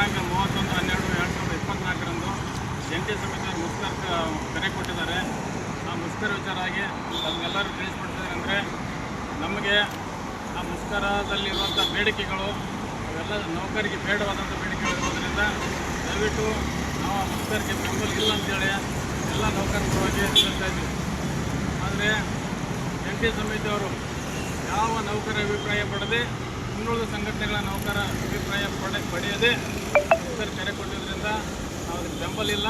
ದಿನಾಂಕ ಮೂವತ್ತೊಂದು ಹನ್ನೆರಡು ಎರಡು ಸಾವಿರದ ಇಪ್ಪತ್ನಾಲ್ಕರಂದು ಜಂಟಿ ಸಮಿತಿ ಮುಷ್ಕರ ಕರೆ ಕೊಟ್ಟಿದ್ದಾರೆ. ಆ ಮುಷ್ಕರ ವಿಚಾರವಾಗಿ ನಮಗೆಲ್ಲರೂ ತಿಳಿಸ್ಕೊಡ್ತಿದ್ದಾರೆ ಅಂದರೆ ನಮಗೆ ಆ ಮುಷ್ಕರದಲ್ಲಿರುವಂಥ ಬೇಡಿಕೆಗಳು, ಅವೆಲ್ಲ ನೌಕರಿಗೆ ಬೇಡವಾದಂಥ ಬೇಡಿಕೆಗಳು ಇರೋದ್ರಿಂದ ದಯವಿಟ್ಟು ನಾವು ಆ ಮುಷ್ಕರಿಗೆ ಬೆಂಬಲ ಇಲ್ಲ ಅಂತೇಳಿ ಎಲ್ಲ ನೌಕರ ಪರವಾಗಿ ಹೇಳ್ತಾ ಇದ್ದೀವಿ. ಆದರೆ ಜಂಟಿ ಸಮಿತಿಯವರು ಯಾವ ನೌಕರ ಅಭಿಪ್ರಾಯ ಪಡೆದೇ ಇನ್ನುಳಿದ ಸಂಘಟನೆಗಳ ನೌಕರ ಅಭಿಪ್ರಾಯ ಪಡೆ ಪಡೆಯದೆ ಬೆಂಬಲ ಇಲ್ಲ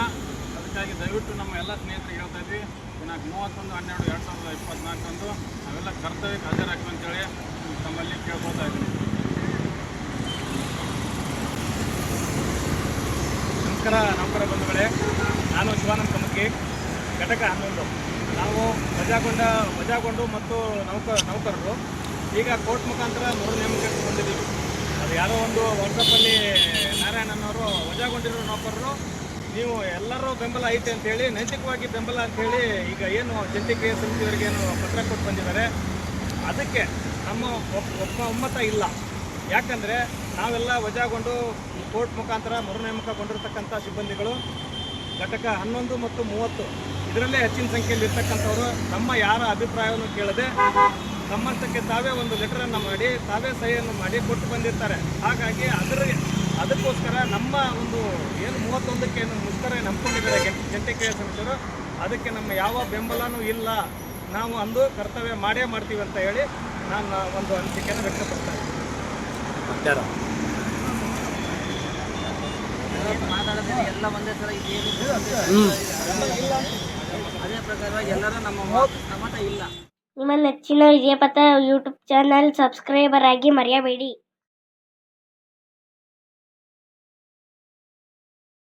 ಅದಕ್ಕಾಗಿ ದಯವಿಟ್ಟು ನಮ್ಮ ಎಲ್ಲ ಸ್ನೇಹಿತರಿಗೆ ಹೇಳ್ತಾ ಇದ್ವಿ ದಿನಾಂಕ ಮೂವತ್ತೊಂದು, ಹನ್ನೆರಡು, ಎರಡು ಸಾವಿರದ ಇಪ್ಪತ್ನಾಲ್ಕರಂದು ನಾವೆಲ್ಲ ಕರ್ತವ್ಯಕ್ಕೆ ಹಾಜರಾಗ್ತೀವಿ ಅಂತೇಳಿ ತಮ್ಮಲ್ಲಿ ಕೇಳ್ಕೊತಾ ಇದ್ದೀನಿ. ನಮಸ್ಕಾರ ನೌಕರ ಬಂಧುಗಳೇ. ನಾನು ಶಿವಾನಂದ ಕಮಕಿ ಘಟಕ ಹನ್ನೊಂದು. ನಾವು ವಜಾಗೊಂಡ, ವಜಾಗೊಂಡು ಮತ್ತು ನೌಕ, ನೌಕರರು. ಈಗ ಕೋರ್ಟ್ ಮುಖಾಂತರ ಮೂರು ನೇಮಕಕ್ಕೆ ಬಂದಿದ್ದೀವಿ ಅದು ಯಾರೋ ಒಂದು ವಾಟ್ಸಪ್ಪಲ್ಲಿ ನಾರಾಯಣನವರು ವಜಾಗೊಂಡಿರೋ ನೌಕರರು ನೀವು ಎಲ್ಲರೂ ಬೆಂಬಲ ಐತೆ ಅಂತೇಳಿ ನೈತಿಕವಾಗಿ ಬೆಂಬಲ ಅಂತೇಳಿ ಈಗ ಏನು ಜಂಟಿ ಕ್ರಿಯಾ ಸಮಿತಿಯವರಿಗೆ ಏನು ಪತ್ರ ಕೊಟ್ಟು ಬಂದಿದ್ದಾರೆ, ಅದಕ್ಕೆ ನಮ್ಮ ಒಪ್- ಒಪ್ಪ ಒಮ್ಮತ ಇಲ್ಲ. ಯಾಕಂದರೆ ನಾವೆಲ್ಲ ವಜಾಗೊಂಡು ಕೋರ್ಟ್ ಮುಖಾಂತರ ಮರು ನೇಮಕಗೊಂಡಿರ್ತಕ್ಕಂಥ ಸಿಬ್ಬಂದಿಗಳು, ಘಟಕ ಹನ್ನೊಂದು ಮತ್ತು ಮೂವತ್ತು, ಇದರಲ್ಲೇ ಹೆಚ್ಚಿನ ಸಂಖ್ಯೆಯಲ್ಲಿ ಇರ್ತಕ್ಕಂಥವ್ರು, ನಮ್ಮ ಯಾರ ಅಭಿಪ್ರಾಯವನ್ನು ಕೇಳದೆ ಸಂಬಂಧಕ್ಕೆ ತಾವೇ ಒಂದು ಲೆಟರನ್ನು ಮಾಡಿ, ತಾವೇ ಸಹಿಯನ್ನು ಮಾಡಿ ಕೊಟ್ಟು ಬಂದಿರ್ತಾರೆ. ಹಾಗಾಗಿ ಅದರ, ಅದಕ್ಕೋಸ್ಕರ ನಮ್ಮ ಒಂದು ಮೂವತ್ತೊಂದಕ್ಕೆ ಏನು ಮುಷ್ಕರ ನಂಬ್ಕೊಂಡಿದ್ದಾರೆ ಜಂಟಿ ಕ್ರಿಯಾ ಸಮಿತಿಯವರು. ಅದಕ್ಕೆ ನಮ್ಮ ಯಾವ ಬೆಂಬಲನೂ ಇಲ್ಲ. ನಾವು ಅಂದು ಕರ್ತವ್ಯ ಮಾಡೇ ಮಾಡ್ತೀವಿ ಅಂತ ಹೇಳಿ ನಾನು ಒಂದು ಅನಿಸಿಕೆಯನ್ನು ವ್ಯಕ್ತಪಡ್ತಾ ಇದ್ದೀನಿ. ಎಲ್ಲ ಒಂದೇ ಥರ ಇದೇನು ಅದೇ ಪ್ರಕಾರವಾಗಿ ಎಲ್ಲರೂ ನಮ್ಮ ಇಲ್ಲ ನಿಮ್ಮ ನೆಚ್ಚಿನ ವಿಜಯಪಥ ಯೂಟ್ಯೂಬ್ ಚಾನಲ್ ಸಬ್ಸ್ಕ್ರೈಬರ್ ಆಗಿ ಮರೆಯಬೇಡಿ.